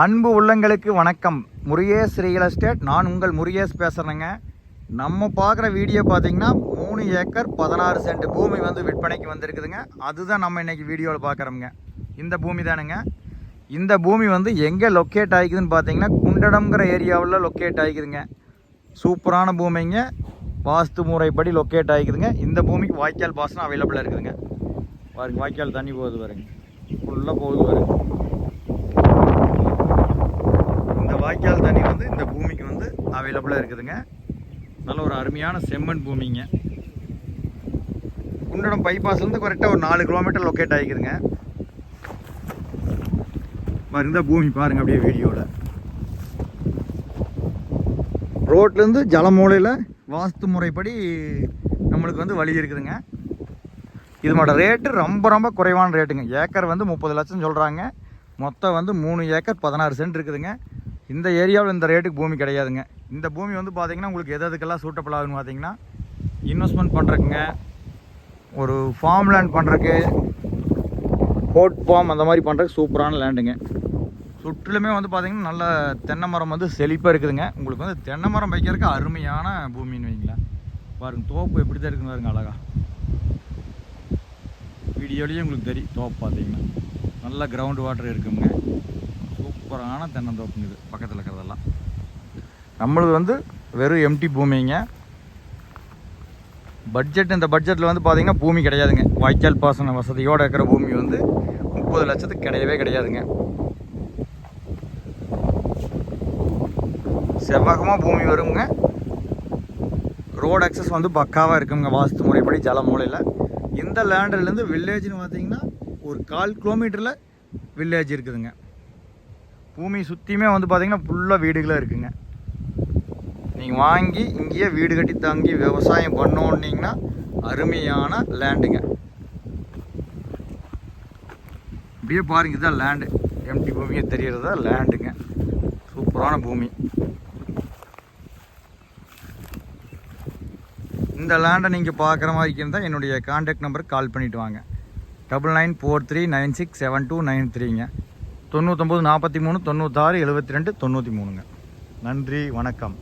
அன்பு உள்ளங்களுக்கு வணக்கம். Murugesh real estate. நான் உங்கள் முருகேஷ் பேசுகிறேங்க நம்ம பார்க்குற வீடியோ பார்த்தீங்கன்னா மூணு ஏக்கர் பதினாறு சென்ட் பூமி வந்து விற்பனைக்கு வந்திருக்குதுங்க. அதுதான் நம்ம இன்னைக்கு வீடியோவில் பார்க்குறோங்க இந்த பூமி தானுங்க. இந்த பூமி வந்து எங்கே லொக்கேட் ஆகிக்குதுன்னு பார்த்தீங்கன்னா குண்டடம்ங்கிற ஏரியாவில் லொக்கேட் ஆகிக்குதுங்க. சூப்பரான பூமிங்க. வாஸ்து முறைப்படி லொக்கேட் ஆகிக்குதுங்க. இந்த பூமிக்கு வாய்க்கால் பாசனம் அவைலபிளாக இருக்குதுங்க. பாருங்க வாய்க்கால் தண்ணி போகுது பாருங்க. ஃபுல்லாக போகுது பாருங்க இந்த வாய்க்கால் தண்ணி வந்து இந்த பூமிக்கு வந்து அவைலபிளாக இருக்குதுங்க. நல்ல ஒரு அருமையான செம்மண் பூமிங்க. குண்டடம் பைபாஸ்லேருந்து கரெக்டாக ஒரு நாலு கிலோமீட்டர் லொக்கேட் ஆகிக்குதுங்க. பாருங்க பூமி பாருங்க அப்படியே வீடியோவில் ரோட்லேருந்து ஜலமூலையில் வாஸ்து முறைப்படி நம்மளுக்கு வந்து வழி இருக்குதுங்க. இதனோட ரேட்டு ரொம்ப ரொம்ப குறைவான ரேட்டுங்க ஏக்கர் வந்து முப்பது லட்சம் சொல்கிறாங்க மொத்தம் வந்து மூணு ஏக்கர் பதினாறு சென்ட் இருக்குதுங்க. இந்த ஏரியாவில் இந்த ரேட்டுக்கு பூமி கிடையாதுங்க. இந்த பூமி வந்து பார்த்திங்கன்னா உங்களுக்கு எது எதுக்கெல்லாம் சூட்டபிள் ஆகுன்னு பார்த்தீங்கன்னா இன்வெஸ்ட்மெண்ட் பண்ணுறக்குங்க ஒரு ஃபார்ம் லேண்ட் பண்ணுறக்கு கோட் ஃபார்ம் அந்த மாதிரி பண்ணுறதுக்கு சூப்பரான லேண்டுங்க சுற்றிலுமே வந்து பார்த்தீங்கன்னா நல்ல தென்னை மரம் வந்து செழிப்பாக இருக்குதுங்க. உங்களுக்கு வந்து தென்னை மரம் வைக்கிறதுக்கு அருமையான பூமின்னு வைங்களேன். பாருங்க தோப்பு எப்படி தான் இருக்குன்னு பாருங்க அழகா. வீடியோலேயே உங்களுக்கு தெரியும் தோப்பு பார்த்தீங்கன்னா நல்ல கிரவுண்ட் வாட்டர் இருக்குங்க. சூப்பரான தென்னந்தோப்புங்க இது. பக்கத்தில் இருக்கிறதெல்லாம். நம்மளது வந்து வெறும் எம்டி பூமிங்க. பட்ஜெட் இந்த பட்ஜெட்டில் வந்து பார்த்திங்கன்னா பூமி கிடையாதுங்க. வாய்க்கால் பாசன வசதியோடு இருக்கிற பூமி வந்து முப்பது லட்சத்துக்கு கிடையவே கிடையாதுங்க. செவ்வகமாக பூமி வருங்க. ரோடு அக்சஸ் வந்து பக்காவாக இருக்குங்க. வாஸ்து முறைப்படி ஜல மூலையில். இந்த லேண்டர்லேருந்து வில்லேஜ்னு பார்த்தீங்கன்னா ஒரு கால் கிலோமீட்டரில் வில்லேஜ் இருக்குதுங்க. பூமி சுற்றியுமே வந்து பார்த்திங்கன்னா ஃபுல்லாக வீடுகளாக இருக்குங்க. நீங்கள் வாங்கி இங்கேயே வீடு கட்டி தங்கி விவசாயம் பண்ணோன்னீங்கன்னா அருமையான லேண்டுங்க இப்படியே பாருங்க இதுதான் லேண்டு எம்டி பூமியை தெரியறதா லேண்டுங்க சூப்பரான பூமி. இந்த லேண்டை நீங்கள் பார்க்குற மாதிரி இருந்தால் என்னுடைய காண்டாக்ட் நம்பருக்கு கால் பண்ணிவிட்டு வாங்க. Double nine four three nine six seven two nine த்ரீங்க தொண்ணூத்தொம்பது நாற்பத்தி மூணு தொண்ணூத்தாறு எழுபத்தி ரெண்டு தொண்ணூற்றி மூணுங்க. நன்றி வணக்கம்.